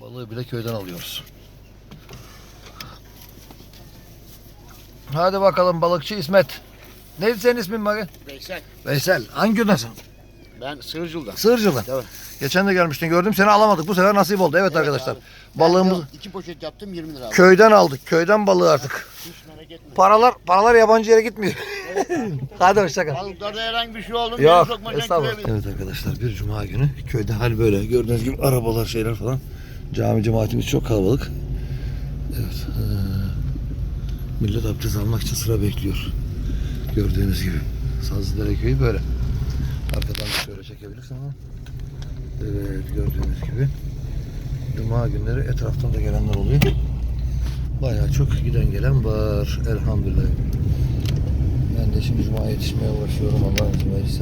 Balığı bile köyden alıyoruz. Hadi bakalım balıkçı İsmet. Neydi senin ismin bari? Veysel. Veysel. Hangi gündesin? Ben Sığırcıl'da. Sığırcılı. Evet. Geçen de gelmiştin gördüm seni alamadık. Bu sefer nasip oldu. Evet, arkadaşlar. abi. Balığımız Ben iki poşet yaptım 20 lira aldım. köyden aldık. Köyden balığı artık. Hiç merak etme. Paralar paralar yabancı yere gitmiyor. Hadi hoşça kal. Balıklarda herhangi bir şey oldu. Yok estağfurullah. Evet arkadaşlar bir cuma günü köyde hal böyle gördüğünüz gibi arabalar şeyler falan. Cami cemaatimiz çok kalabalık. Evet. eee, millet abdest almak için sıra bekliyor. Gördüğünüz gibi. Sazlıdere köyü böyle. Arkadan da şöyle çekebilirsin ama. Evet gördüğünüz gibi. Cuma günleri etraftan da gelenler oluyor. Bayağı çok giden gelen var. Elhamdülillah. Ben de şimdi Cuma'ya yetişmeye uğraşıyorum Allah'ın izin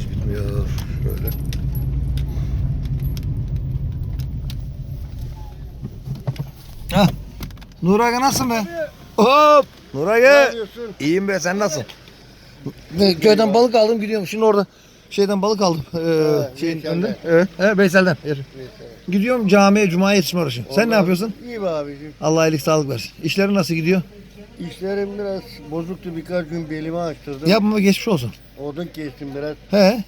hiç bitmiyor. Şöyle. Hah. Nur Aga nasılsın be? Hop. Nur Ne Aga. yapıyorsun? İyiyim be sen nasılsın? Köyden balık aldım gidiyorum. Şimdi orada şeyden balık aldım. Ee, Ha, şeyin önünde. Evet. He, Veysel'den. Yürü. Gidiyorum camiye, cumaya yetişme uğraşıyorum. Sen ne yapıyorsun? İyi be abicim. Allah iyilik sağlık versin. İşlerin nasıl gidiyor? İşlerim biraz bozuktu. Birkaç gün belimi açtırdım. Yapma geçmiş olsun. Odun kestim biraz. He.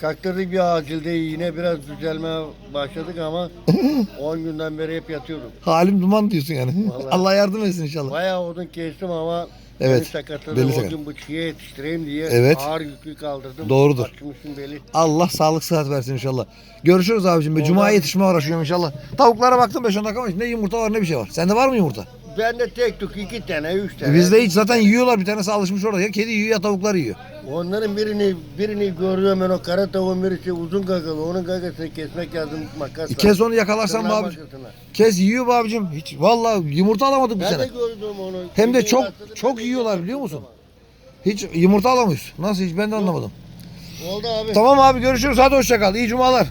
Kaktırdık bir acilde yine biraz düzelmeye başladık ama 10 günden beri hep yatıyorum. Halim duman diyorsun yani. Vallahi. Allah yardım etsin inşallah. Bayağı odun kestim ama Evet, beni sakatladı. beli sakat. gün bıçıya yetiştireyim diye Evet. ağır yüklü kaldırdım. Doğrudur. Açmışım beli. Allah sağlık sıhhat versin inşallah. Görüşürüz abicim. be. Abi. yetişmeye uğraşıyorum inşallah. Tavuklara baktım 5-10 dakika ne yumurta var ne bir şey var. Sende var mı yumurta? Ben de tek tük iki tane, üç tane. Bizde hiç zaten yiyorlar bir tanesi alışmış orada. Ya kedi yiyor ya tavuklar yiyor. Onların birini birini gördüm ben o kara tavuğun birisi uzun gagalı. Onun gagasını kesmek lazım makasla. Kes onu yakalarsan be abicim. makasına. Kes yiyor be abicim. Hiç vallahi yumurta alamadık bu Ben de sene. gördüm onu. Hem de çok çok ben de yiyorlar biliyor musun? Hiç yumurta alamıyoruz. Nasıl hiç ben de anlamadım. Oldu abi. Tamam abi görüşürüz. Hadi hoşça kal. İyi cumalar.